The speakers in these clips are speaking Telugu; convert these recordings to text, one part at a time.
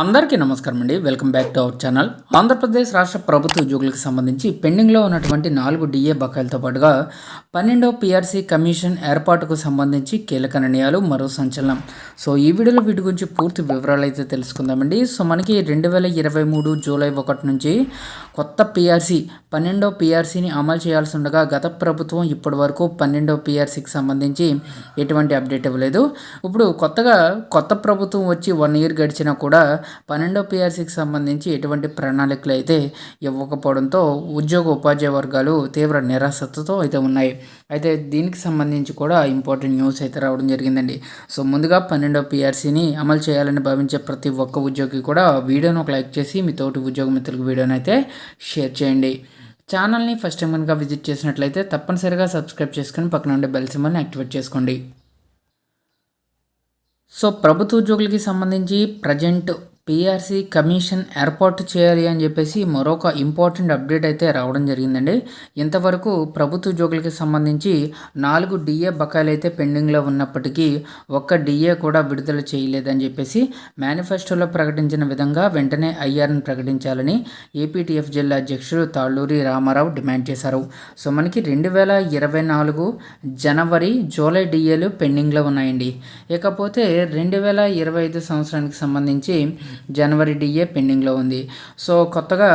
అందరికీ నమస్కారం అండి. Welcome back to our channel. Andhra Pradesh రాష్ట్ర ప్రభుత్వ ఉద్యోగులకు సంబంధించి పెండింగ్లో ఉన్నటువంటి నాలుగు డిఏ బకాయిలతో పాటుగా పన్నెండో పిఆర్సీ కమిషన్ ఏర్పాటుకు సంబంధించి కీలక నిర్ణయాలు మరో సంచలనం. సో ఈ వీడియోలో వీటి గురించి పూర్తి వివరాలు అయితే తెలుసుకుందామండి. సో మనకి రెండు వేల ఇరవై మూడు జూలై ఒకటి నుంచి కొత్త పిఆర్సీ పన్నెండో పిఆర్సీని అమలు చేయాల్సి ఉండగా గత ప్రభుత్వం ఇప్పటి వరకు పన్నెండో పిఆర్సీకి సంబంధించి ఎటువంటి అప్డేట్ ఇవ్వలేదు. ఇప్పుడు కొత్తగా కొత్త ప్రభుత్వం వచ్చి వన్ ఇయర్ గడిచినా కూడా పన్నెండో పీఆర్సీకి సంబంధించి ఎటువంటి ప్రణాళికలు అయితే ఇవ్వకపోవడంతో ఉద్యోగ ఉపాధ్యాయ వర్గాలు తీవ్ర నిరాశతో అయితే ఉన్నాయి. అయితే దీనికి సంబంధించి కూడా ఇంపార్టెంట్ న్యూస్ అయితే రావడం జరిగిందండి. సో ముందుగా పన్నెండో పీఆర్సీని అమలు చేయాలని భావించే ప్రతి ఒక్క ఉద్యోగి కూడా వీడియోను ఒక లైక్ చేసి మీ తోటి ఉద్యోగ మిత్రులకు వీడియోని అయితే షేర్ చేయండి. ఛానల్ని ఫస్ట్ టైం కనుక విజిట్ చేసినట్లయితే తప్పనిసరిగా సబ్స్క్రైబ్ చేసుకుని పక్కన ఉండే బెల్ సింబల్ని యాక్టివేట్ చేసుకోండి. సో ప్రభుత్వ ఉద్యోగులకి సంబంధించి ప్రజెంట్ పిఆర్సీ కమిషన్ ఏర్పాటు చేయాలి అని చెప్పేసి మరొక ఇంపార్టెంట్ అప్డేట్ అయితే రావడం జరిగిందండి. ఇంతవరకు ప్రభుత్వ ఉద్యోగులకి సంబంధించి నాలుగు డిఏ బకాయిలు అయితే పెండింగ్లో ఉన్నప్పటికీ ఒక్క డిఏ కూడా విడుదల చేయలేదని చెప్పేసి మేనిఫెస్టోలో ప్రకటించిన విధంగా వెంటనే ఐఆర్ని ప్రకటించాలని ఏపీటీఎఫ్ జిల్లా అధ్యక్షుడు తాళ్ళూరి రామారావు డిమాండ్ చేశారు. సో మనకి రెండు వేల ఇరవై నాలుగు జనవరి జూలై డిఏలు పెండింగ్లో ఉన్నాయండి. ఇకపోతే రెండు వేల ఇరవై ఐదు సంవత్సరానికి సంబంధించి జనవరి డిఏ పెండింగ్లో ఉంది. సో కొత్తగా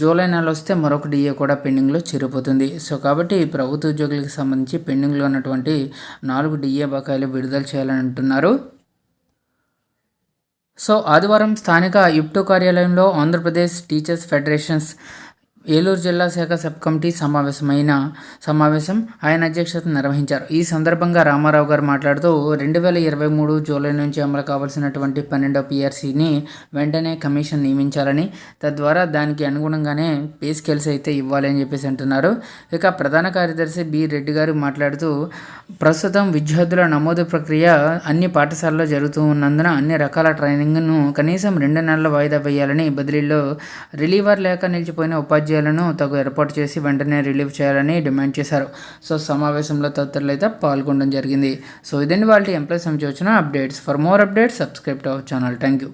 జూలై నెల వస్తే మరొక డిఏ కూడా పెండింగ్లో చేరిపోతుంది. సో కాబట్టి ప్రభుత్వ ఉద్యోగులకు సంబంధించి పెండింగ్లో ఉన్నటువంటి నాలుగు డిఏ బకాయిలు విడుదల చేయాలని అంటున్నారు. సో ఆదివారం స్థానిక ఇప్టో కార్యాలయంలో ఆంధ్రప్రదేశ్ టీచర్స్ ఫెడరేషన్స్ ఏలూరు జిల్లా శాఖ సబ్ కమిటీ సమావేశమైన సమావేశం ఆయన అధ్యక్షత నిర్వహించారు. ఈ సందర్భంగా రామారావు గారు మాట్లాడుతూ రెండు వేల ఇరవై మూడు జూలై నుంచి అమలు కావాల్సినటువంటి పన్నెండో పిఆర్సీని వెంటనే కమిషన్ నియమించాలని తద్వారా దానికి అనుగుణంగానే పే స్కేల్స్ అయితే ఇవ్వాలి అని చెప్పేసి అంటున్నారు. ఇక ప్రధాన కార్యదర్శి బి రెడ్డి గారు మాట్లాడుతూ ప్రస్తుతం విద్యార్థుల నమోదు ప్రక్రియ అన్ని పాఠశాలలో జరుగుతూ ఉన్నందున అన్ని రకాల ట్రైనింగ్ను కనీసం రెండు నెలల వాయిదా వేయాలని బదిలీలో రిలీవర్ లేక నిలిచిపోయిన ఉపాధ్యాయులు ఉపాధ్యాయులను తగు ఏర్పాటు చేసి వెంటనే రిలీవ్ చేయాలని డిమాండ్ చేశారు. సో సమావేశంలో తదితరులు అయితే పాల్గొనడం జరిగింది. సో ఇదండి వాళ్ళ ఎంప్లాయీస్ సంబంధించి వచ్చిన updates. For more updates subscribe to our channel thank you